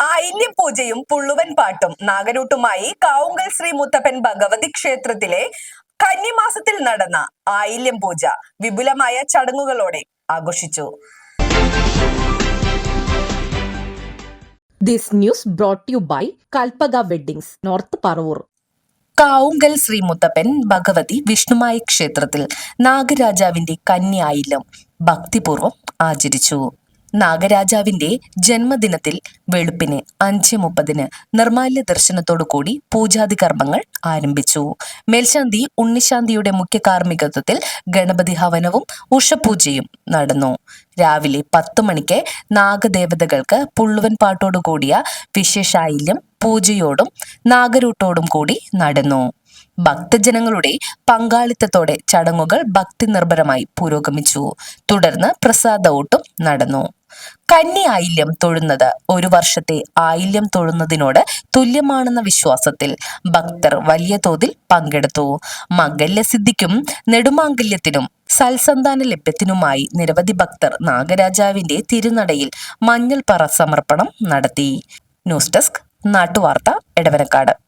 ആയില്യം പൂജയും പുള്ളുവൻ പാട്ടും. നാഗരൂട്ടുമായി കാവുങ്കൽ ശ്രീ മുത്തപ്പൻ ഭഗവതി ക്ഷേത്രത്തിലെ കന്നിമാസത്തിൽ നടന്ന ആയില്യം പൂജ വിപുലമായ ചടങ്ങുകളോടെ ആഘോഷിച്ചു. This news brought you by by weddings north Paravur. Kavungal Sri Muthappan Bhagavathi വിഷ്ണുമായി ക്ഷേത്രത്തിൽ നാഗരാജാവിന്റെ കന്യായില്യം ഭക്തിപൂർവം ആചരിച്ചു. നാഗരാജാവിന്റെ ജന്മദിനത്തിൽ വെളുപ്പിന് അഞ്ച് മുപ്പതിന് നിർമാല്യ ദർശനത്തോടു കൂടി പൂജാതി കർമ്മങ്ങൾ ആരംഭിച്ചു. മേൽശാന്തി ഉണ്ണിശാന്തിയുടെ മുഖ്യ കാർമ്മികത്വത്തിൽ ഗണപതി ഹവനവും ഉഷപൂജയും നടന്നു. രാവിലെ പത്ത് മണിക്ക് നാഗദേവതകൾക്ക് പുള്ളുവൻ പാട്ടോടു കൂടിയ വിശേഷായില്യം പൂജയോടും നാഗരൂട്ടോടും കൂടി നടന്നു. ഭക്തജനങ്ങളുടെ പങ്കാളിത്തത്തോടെ ചടങ്ങുകൾ ഭക്തി നിർഭരമായി പുരോഗമിച്ചു. തുടർന്ന് പ്രസാദ ഊട്ടും നടന്നു. കന്നി ആയില്യം തൊഴുന്നത് ഒരു വർഷത്തെ ആയില്യം തൊഴുന്നതിനോട് തുല്യമാണെന്ന വിശ്വാസത്തിൽ ഭക്തർ വലിയ തോതിൽ പങ്കെടുത്തു. മംഗല്യസിദ്ധിക്കും നെടുമാംഗല്യത്തിനും സൽസന്താന ലഭ്യത്തിനുമായി നിരവധി ഭക്തർ നാഗരാജാവിന്റെ തിരുനടയിൽ മഞ്ഞൾ പറ സമർപ്പണം നടത്തി. ന്യൂസ് ഡെസ്ക് നാട്ടുവാർത്ത എടവനക്കാട്.